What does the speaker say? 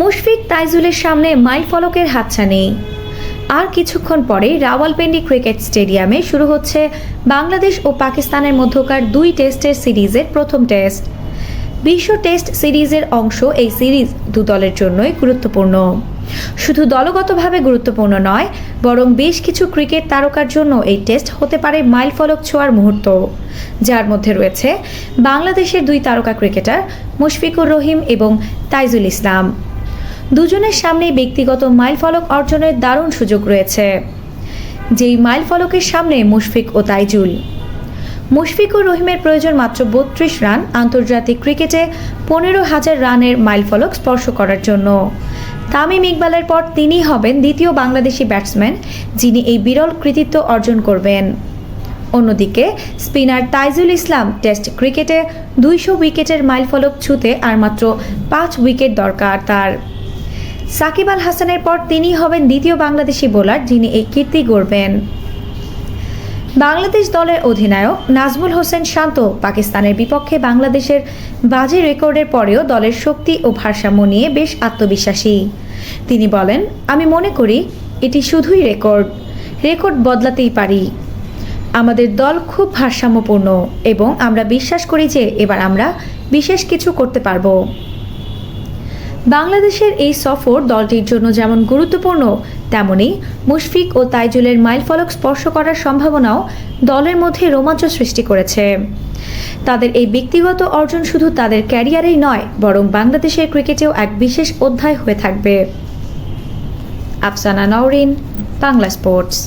মুশফিক তাইজুলের সামনে মাইল ফলকের হাতছানি। আর কিছুক্ষণ পরে রাওয়ালপিন্ডি ক্রিকেট স্টেডিয়ামে শুরু হচ্ছে বাংলাদেশ ও পাকিস্তানের মধ্যকার দুই টেস্টের সিরিজের প্রথম টেস্ট। বিশ্ব টেস্ট সিরিজের অংশ এই সিরিজ দু দলের জন্যই গুরুত্বপূর্ণ। শুধু দলগতভাবে গুরুত্বপূর্ণ নয়, বরং বেশ কিছু ক্রিকেট তারকার জন্য এই টেস্ট হতে পারে মাইলফলক ছোঁয়ার মুহূর্ত। যার মধ্যে রয়েছে বাংলাদেশের দুই তারকা ক্রিকেটার মুশফিকুর রহিম এবং তাইজুল ইসলাম। দুজনের সামনেই ব্যক্তিগত মাইলফলক অর্জনের দারুণ সুযোগ রয়েছে। যেই মাইলফলকের সামনে মুশফিক ও তাইজুল। মুশফিকুর রহিমের প্রয়োজন মাত্র বত্রিশ রান আন্তর্জাতিক ক্রিকেটে পনেরো হাজার রানের মাইলফলক স্পর্শ করার জন্য। তামিম ইকবালের পর তিনিই হবেন দ্বিতীয় বাংলাদেশি ব্যাটসম্যান, যিনি এই বিরল কৃতিত্ব অর্জন করবেন। অন্যদিকে, স্পিনার তাইজুল ইসলাম টেস্ট ক্রিকেটে দুইশো উইকেটের মাইলফলক ছুঁতে আর মাত্র পাঁচ উইকেট দরকার তার। সাকিব আল হাসানের পর তিনিই হবেন দ্বিতীয় বাংলাদেশি বোলার যিনি এই কীর্তি গড়বেন। বাংলাদেশ দলের অধিনায়ক নাজমুল হোসেন শান্ত পাকিস্তানের বিপক্ষে বাংলাদেশের বাজে রেকর্ডের পরেও দলের শক্তি ও ভারসাম্য নিয়ে বেশ আত্মবিশ্বাসী। তিনি বলেন, আমি মনে করি এটি শুধুই রেকর্ড। রেকর্ড বদলাতেই পারি। আমাদের দল খুব ভারসাম্যপূর্ণ এবং আমরা বিশ্বাস করি যে এবার আমরা বিশেষ কিছু করতে পারব। বাংলাদেশের এই সফর দলটির জন্য যেমন গুরুত্বপূর্ণ, তেমনি মুশফিক ও তাইজুলের মাইলফলক স্পর্শ করার সম্ভাবনাও দলের মধ্যে রোমাঞ্চ সৃষ্টি করেছে। তাদের এই ব্যক্তিগত অর্জন শুধু তাদের ক্যারিয়ারেই নয়, বরং বাংলাদেশের ক্রিকেটেও এক বিশেষ অধ্যায় হয়ে থাকবে। আফসানা নওরিন, বাংলা স্পোর্টস।